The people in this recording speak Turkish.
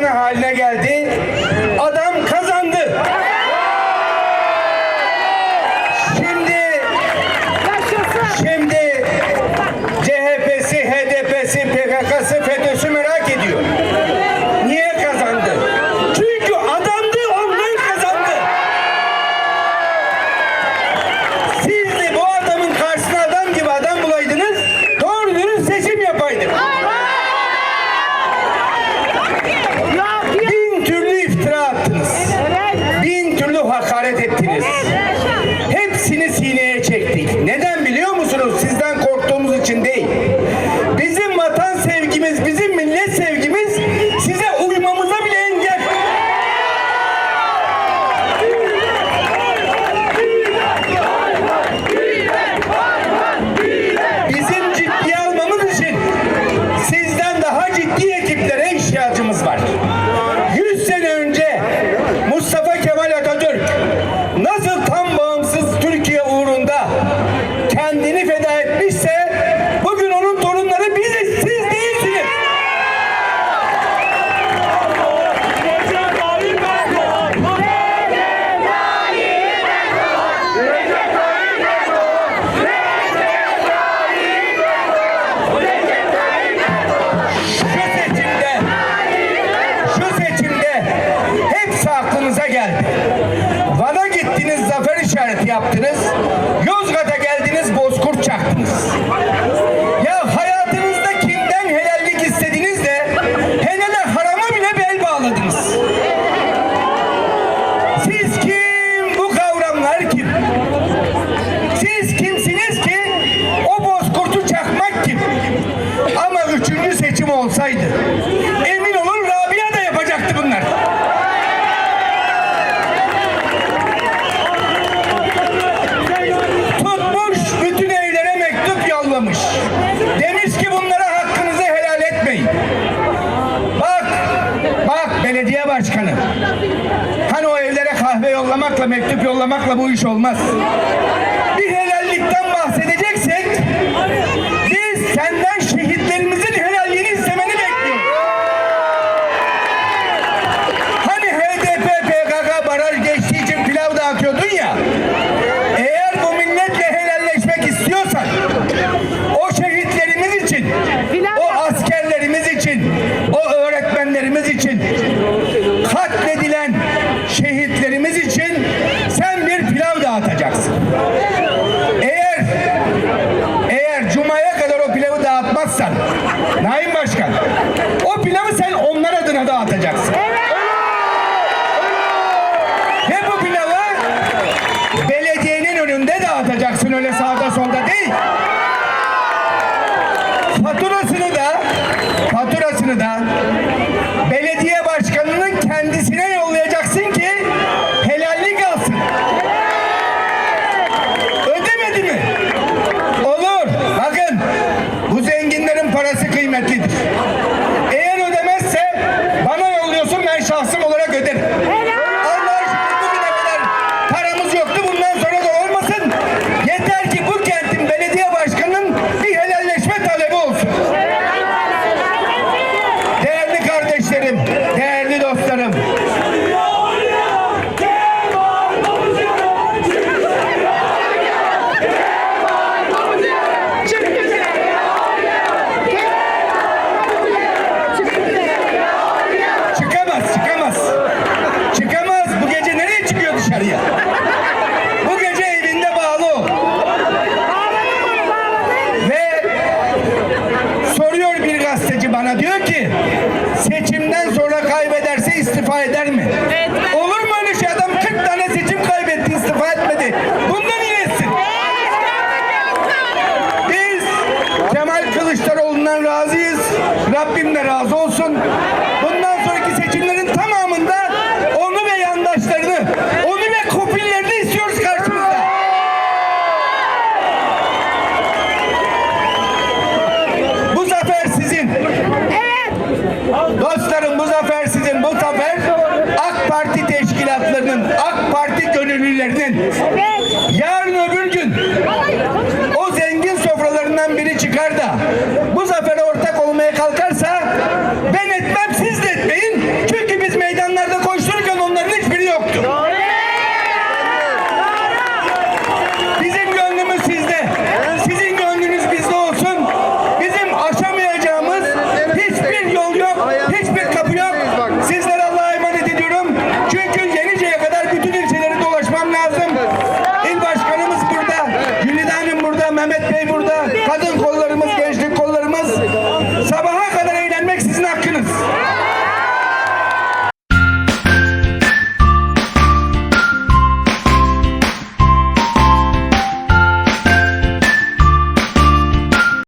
sloganı haline geldi. Adam kazandı. Şimdi şimdi CHP'si, HDP'si, PKK'sı, ihanet ettiniz. Hepsini sineye çektik. Neden Başkanı. Hani o evlere kahve yollamakla, mektup yollamakla bu iş olmaz. Bir helallikten bahsedelim. Naim Başkan. O pilavı sen onlar adına dağıtacaksın. Evet. Peki seçimden sonra kaybederse istifa eder mi? Etmez. Olur mu öyle şey? Adam 40 tane seçim kaybetti, istifa etmedi. Bundan iletsin. Biz Kemal Kılıçdaroğlu'ndan razıyız. Rabbim de razı olsun.